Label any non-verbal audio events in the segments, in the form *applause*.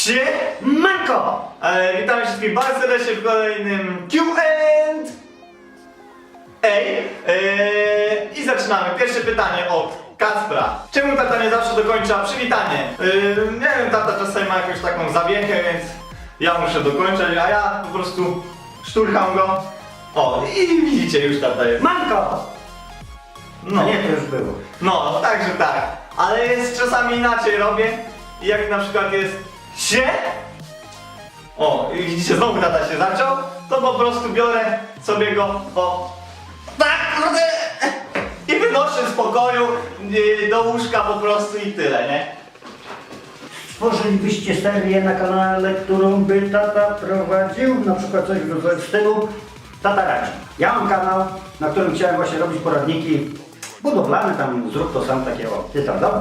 Sie! Manko! E, witam wszystkich bardzo serdecznie w kolejnym Q&A. Ej, i zaczynamy. Pierwsze pytanie od Kacpra. Czemu tata nie zawsze dokończa przywitanie? E, nie wiem, tata czasami ma jakąś taką zawiechę, więc ja muszę dokończyć, a ja po prostu szturcham go. O, i widzicie już tata jest. Manko! No. No nie, to już było. No, także tak. Ale jest czasami inaczej robię. Jak na przykład jest się. O, i widzicie, znowu tata się zaczął. To po prostu biorę sobie go, o. Tak, kurde! I wynoszę z pokoju yy, do łóżka po prostu i tyle, nie? Stworzylibyście serię na kanale, którą by tata prowadził, na przykład coś w stylu Tata Radzi. Ja mam kanał, na którym chciałem właśnie robić poradniki budowlane, tam zrób to sam, takie o, ty tam dom.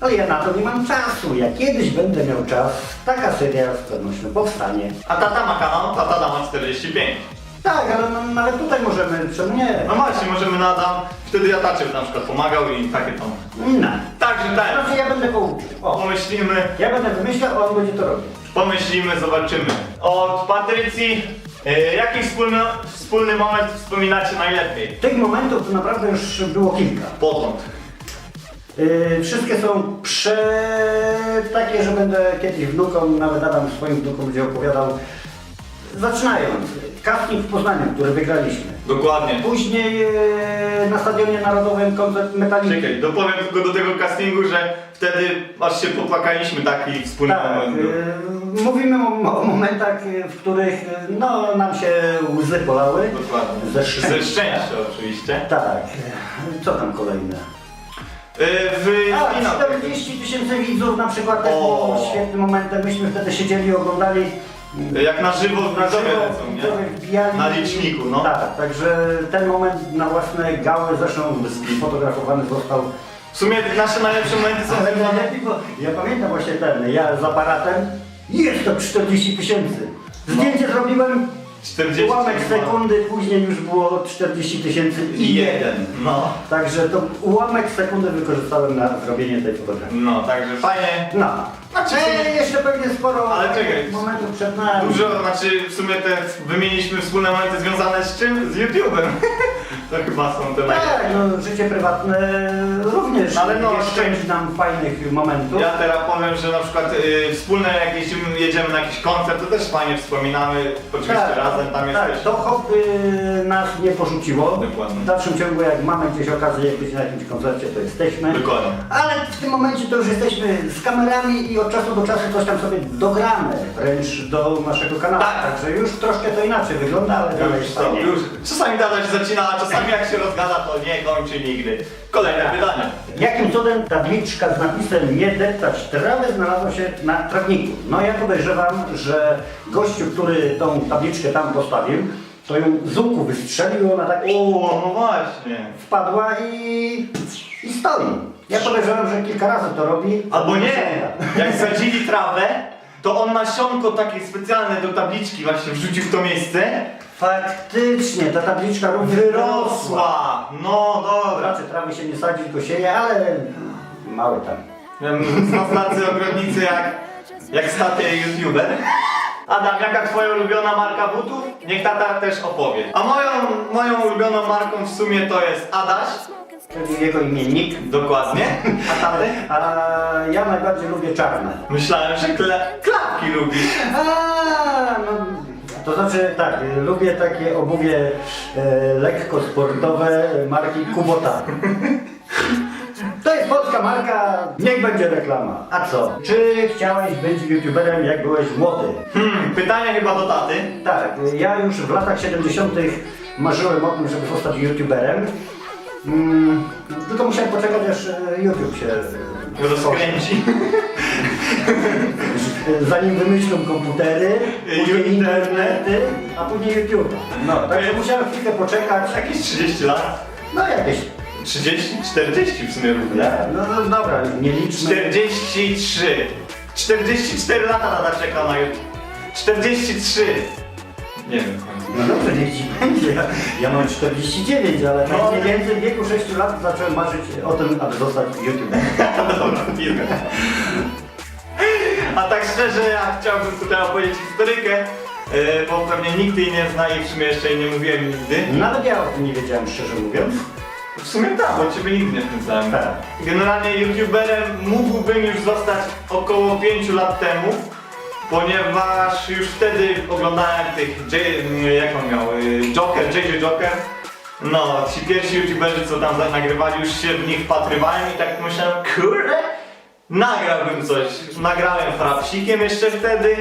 Ale ja na to nie mam czasu. Jak kiedyś będę miał czas, taka seria z pewnością powstanie. A tata ma kanał, tata da ma 45. Tak, ale no, nawet tutaj możemy, czemu nie? No właśnie, możemy nadam. Wtedy ja tacie na przykład pomagał i takie tam. No. Także tak, Znaczy ja będę pouczył. O, pomyślimy. ja będę wymyślał, a on będzie to robił. Pomyślimy, zobaczymy. Od Patrycji, y, jaki wspólny, wspólny moment wspominacie najlepiej? Tych momentów to naprawdę już było kilka. Potąd. Yy, wszystkie są prze... takie, że będę kiedyś wnukom, nawet Adam swoim wnukom będzie opowiadał. Zaczynając, casting w Poznaniu, który wygraliśmy. Dokładnie. Później yy, na Stadionie Narodowym koncert Metallica. Czekaj, dopowiem tylko do tego castingu, że wtedy aż się popłakaliśmy taki wspólny Tak, moment. był. yy, mówimy o, o momentach, yy, w których yy, no, nam się łzy polały. Dokładnie. Ze szczęścia. Ze szczęścia oczywiście. Tak, co tam kolejne? Y, w A, finał. 40 tysięcy widzów na przykład też O. było świetnym momentem. Myśmy wtedy siedzieli i oglądali Jak na żywo w na widzowie żywo, lecą, widzowie nie? wbijali. Na liczniku, no. Tak, także ten moment na własne gały zresztą sfotografowany został. W sumie nasze najlepsze momenty są Ale najlepiej, bo ja pamiętam właśnie ten, ja z aparatem jest to 40 tysięcy. Zdjęcie zrobiłem 40 ułamek sekundy, później już było 40 tysięcy I jeden. No. Także to ułamek sekundy wykorzystałem na zrobienie tej fotografii. No, także fajnie. No. Znaczy, Ej, jeszcze pewnie sporo Ale czekaj. momentów przed nami. Dużo, znaczy w sumie te wymieniliśmy wspólne momenty związane z czym? Z YouTube'em. *laughs* to chyba są te najlepsze. Tak, no życie prywatne również Ale Ale no, no, szczędzi nam fajnych momentów. Ja teraz powiem, że na przykład y, wspólne jak jeździmy, jedziemy na jakiś koncert, to też fajnie wspominamy, oczywiście razem tam tak, jesteśmy. to hobby nas nie porzuciło. Dokładnie. W dalszym ciągu jak mamy gdzieś okazję być na jakimś koncercie, to jesteśmy. Dokładnie. Ale w tym momencie to już jesteśmy z kamerami i od czasu do czasu coś tam sobie dogramy, wręcz do naszego kanału. Tak. Także już troszkę to inaczej wygląda, ale dalej Już, jest to, fajnie. już. Czasami dada się zaczyna, a czasami jak się rozgada, to nie kończy nigdy. Kolejne Tak. pytanie. Jakim cudem tabliczka z napisem nie deptać trawy znalazła się na trawniku? No ja podejrzewam, że gościu, który tą tabliczkę tam postawił, to ją z łuku wystrzelił, ona tak O, no właśnie. wpadła i, i stoi. Ja podejrzewam, że kilka razy to robi. Albo nie, jak sadzili trawę, to on nasionko takie specjalne do tabliczki właśnie wrzucił w to miejsce. Faktycznie, ta tabliczka również Wyrosła! No dobra. Raczej trawy się nie sadzi, tylko sieje, ale mały tam. Wiem, Są tacy ogrodnicy jak, jak staty youtuber. Adam, jaka twoja ulubiona marka butów? Niech tata też opowie. A moją, moją ulubioną marką w sumie to jest Adaś. Czyli jego imiennik. Dokładnie. A taty? A ja najbardziej lubię czarne. Myślałem, że kle, klapki lubisz. A, no, to znaczy tak, y, lubię takie obuwie e, lekko sportowe marki Kubota. *laughs* To jest polska marka, niech będzie reklama. A co? Czy chciałeś być youtuberem jak byłeś młody? Hmm, pytanie chyba do taty. Tak, y, ja już w latach 70. marzyłem o tym, żeby zostać youtuberem. Mm, tylko musiałem poczekać aż e, YouTube się e, Rozkręci. *laughs* Zanim wymyślą komputery, później Internet. internety, a później YouTube. No, także musiałem chwilę poczekać. Jakieś 30 lat. No jakieś. 30, 40 w sumie równie. No, no dobra, nie liczmy. 43. 44 lata tata czekał na YouTube. 43. Nie wiem. No dobrze, niech ci będzie. Ja, mam 49, ale tak No. mniej więcej w wieku 6 lat zacząłem marzyć o tym, aby zostać YouTuberem. *laughs* Dobra, firmę. A tak szczerze, ja chciałbym tutaj opowiedzieć historykę, yy, bo pewnie nikt jej nie zna i w sumie jeszcze jej nie mówiłem nigdy. Nawet ja o tym nie wiedziałem, szczerze mówiąc. W sumie tak, bo ciebie nigdy nie wkręcałem. Tak. Generalnie youtuberem mógłbym już zostać około 5 lat temu, ponieważ już wtedy oglądałem tych, jak on miał, y, Joker, JJ Joker. No, ci pierwsi youtuberzy co tam nagrywali, już się w nich wpatrywałem i tak myślałem, kurde, nagrałbym coś. Nagrałem frapsikiem jeszcze wtedy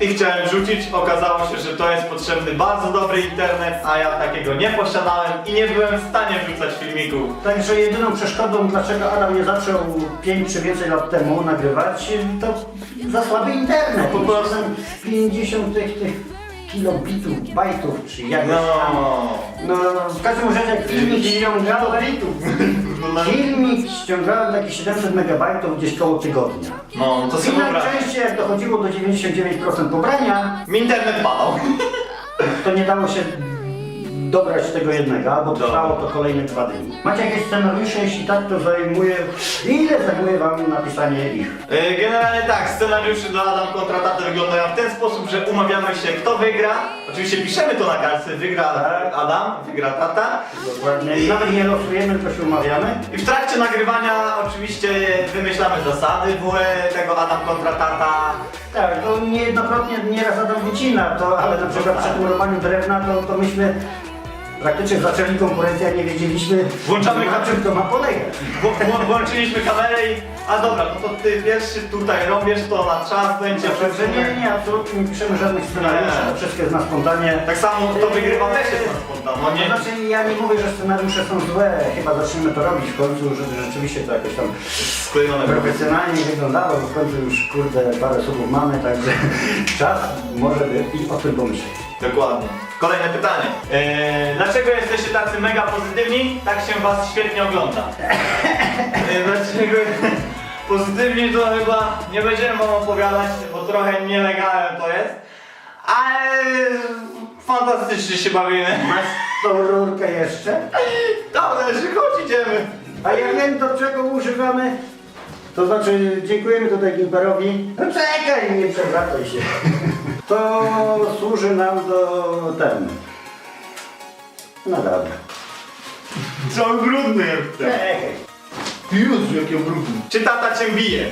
i chciałem rzucić. Okazało się, że to jest potrzebny bardzo dobry internet, a ja takiego nie posiadałem i nie byłem w stanie wrzucać filmików. Także jedyną przeszkodą, dlaczego Adam nie zaczął 5 czy więcej lat temu nagrywać, to za słaby internet. Po prostu. 50 tych, tych kilobitów, bajtów, czy jak No. No, w każdym razie filmik filmik ściągałem takie 700 megabajtów gdzieś koło tygodnia. No, to I sobie wyobraź. najczęściej jak dochodziło do 99% pobrania, Mi internet padał. to nie dało się dobrać tego jednego, albo Dobra. trwało to kolejne dwa dni. Macie jakieś scenariusze? Jeśli tak, to zajmuje... Ile zajmuje wam napisanie ich? Yy, Generalnie tak, scenariusze dla Adam kontra Tatę wyglądają w ten sposób, że umawiamy się kto wygra. Oczywiście piszemy to na kartce, wygra Tak. Adam, wygra Tata. Dokładnie. Nawet nie losujemy, tylko się umawiamy. I w trakcie nagrywania oczywiście wymyślamy zasady WE tego Adam kontra Tata. Tak, to niejednokrotnie nieraz Adam wycina to, ale na przykład Tak. przy murowaniu drewna to, to myśmy praktycznie zaczęli konkurencję, a nie wiedzieliśmy Włączamy na czym to ma polegać. Wło- Włączyliśmy kamerę i... A dobra, no to ty pierwszy tutaj robisz to na czas, będzie Także nie, nie, absolutnie nie piszemy żadnych scenariuszy, Nie. to wszystko jest na spontanie. Tak samo kto wygrywa też jest na spontan, no To nie? znaczy ja nie mówię, że scenariusze są złe, chyba zaczniemy to robić w końcu, że rzeczywiście to jakoś tam Sklejone profesjonalnie wyglądało, bo w końcu już kurde parę słów mamy, także *laughs* czas może by i o tym pomyśleć. Dokładnie. Kolejne pytanie. Eee, dlaczego jesteście tacy mega pozytywni? Tak się was świetnie ogląda. Eee, dlaczego pozytywni to chyba nie będziemy wam opowiadać, bo trochę nielegalne to jest. Ale fantastycznie się bawimy. Masz tą rurkę jeszcze? Dobra, że chodź idziemy. A ja wiem do czego używamy. To znaczy dziękujemy tutaj Gimperowi. No czekaj, nie przewracaj się. To służy nam do ten. No dobra. Cały brudny jest. Czekaj. Jezu, jakie brudny. Czy tata cię bije?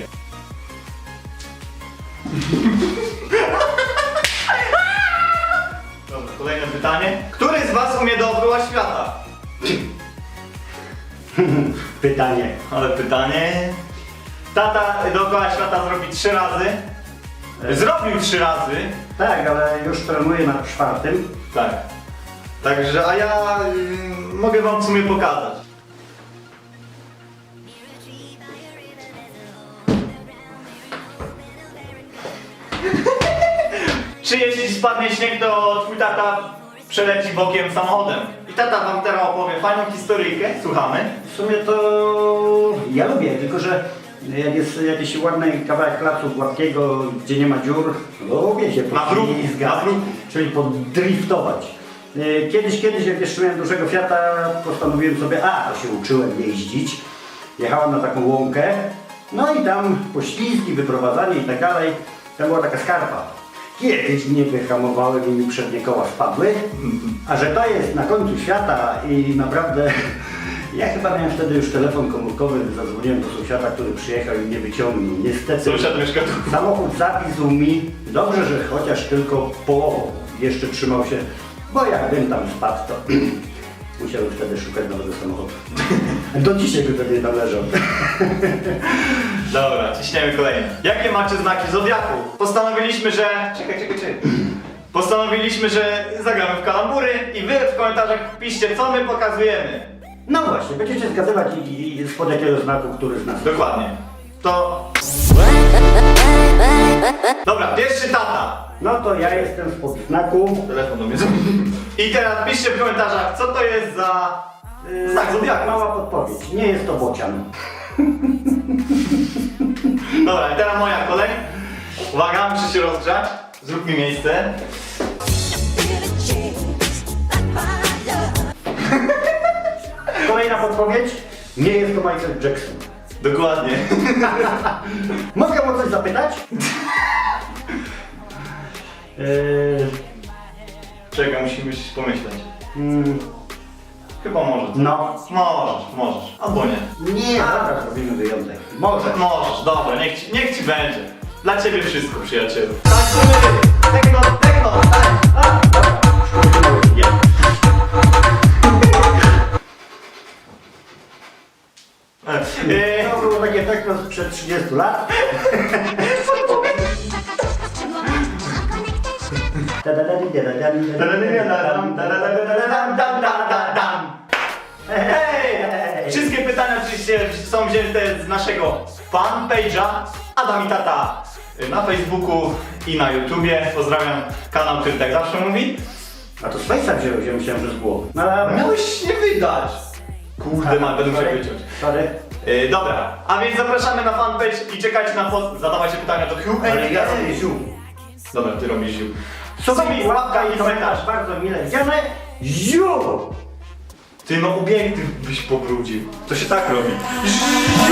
Dobra, kolejne pytanie. Który z was umie dookoła świata? Pytanie. Ale pytanie. Tata dookoła świata zrobi trzy razy. Zrobił trzy razy. Tak, ale już trenuję na czwartym. Tak. Także, a ja y, mogę wam w sumie pokazać. *laughs* Czy jeśli spadnie śnieg, to twój tata przeleci bokiem samochodem. I tata wam teraz opowie fajną historyjkę. Słuchamy. W sumie to ja lubię, tylko że jak jest jakiś ładny kawałek placu gładkiego, gdzie nie ma dziur, lubię się Na bruku, poślizgać, czyli podriftować. E, Kiedyś, kiedyś jak jeszcze miałem dużego Fiata, postanowiłem sobie, a to się uczyłem jeździć. Jechałem na taką łąkę, no i tam poślizgi, wyprowadzanie i tak dalej. Tam była taka skarpa. Kiedyś mnie wyhamowałem i mi przednie koła spadły, a że to jest na końcu świata i naprawdę ja chyba miałem wtedy już telefon komórkowy, zadzwoniłem do sąsiada, który przyjechał i mnie wyciągnął. Niestety Sąsiad mieszka tu. samochód zawisł mi, dobrze, że chociaż tylko połową jeszcze trzymał się, bo jakbym tam spadł, to *clears throat* musiałbym wtedy szukać nowego samochodu. *laughs* Do dzisiaj by pewnie tam leżał. *laughs* Dobra, ciśniemy kolejne. Jakie macie znaki zodiaku? Postanowiliśmy, że... Czekaj, czekaj, czekaj. Postanowiliśmy, że zagramy w kalambury i wy w komentarzach piszcie, co my pokazujemy. No właśnie, będziecie zgadywać i, i spod jakiego znaku, który z nas. Dokładnie. To... Dobra, pierwszy tata. No to ja jestem spod znaku Telefon do mnie. I teraz piszcie w komentarzach, co to jest za... yy, Znak zodiaku. Mała podpowiedź, nie jest to bocian. Dobra, i teraz moja kolej. Uwaga, muszę się rozgrzać. Zrób mi miejsce. Kolejna podpowiedź, nie jest to Michael Jackson. Dokładnie. Mogę o coś zapytać? Yy, Czekaj, musimy coś pomyśleć. mm, Chyba może. no. Możesz, możesz. Albo nie. Nie, dobra, zrobimy wyjątek. Może. Możesz, dobra, niech ci, niech ci będzie. Dla ciebie wszystko, przyjacielu. Tańczymy! Techno, techno, tańcz! A, tekno sprzed 30 lat. Wszystkie pytania oczywiście są wzięte z naszego fanpage'a Adam i Tata na Facebooku i na YouTubie. Pozdrawiam kanał, który tak zawsze mówi. A to z Face'a wziąłem, wziąłem że z głowy. No dobra. Miałeś nie wydać. Kurde, ma, będę musiał wyciąć. Sorry. Yy, dobra, a więc zapraszamy na fanpage i czekajcie na post, zadawajcie pytania do Hugh. Ale ja robię ziół. Dobra, ty robisz ziół. Subij, łapka i komentarz. Bardzo mile widziane. Ziół! Ty no ubiegł, ty byś pobrudził. To się tak robi. Ziół!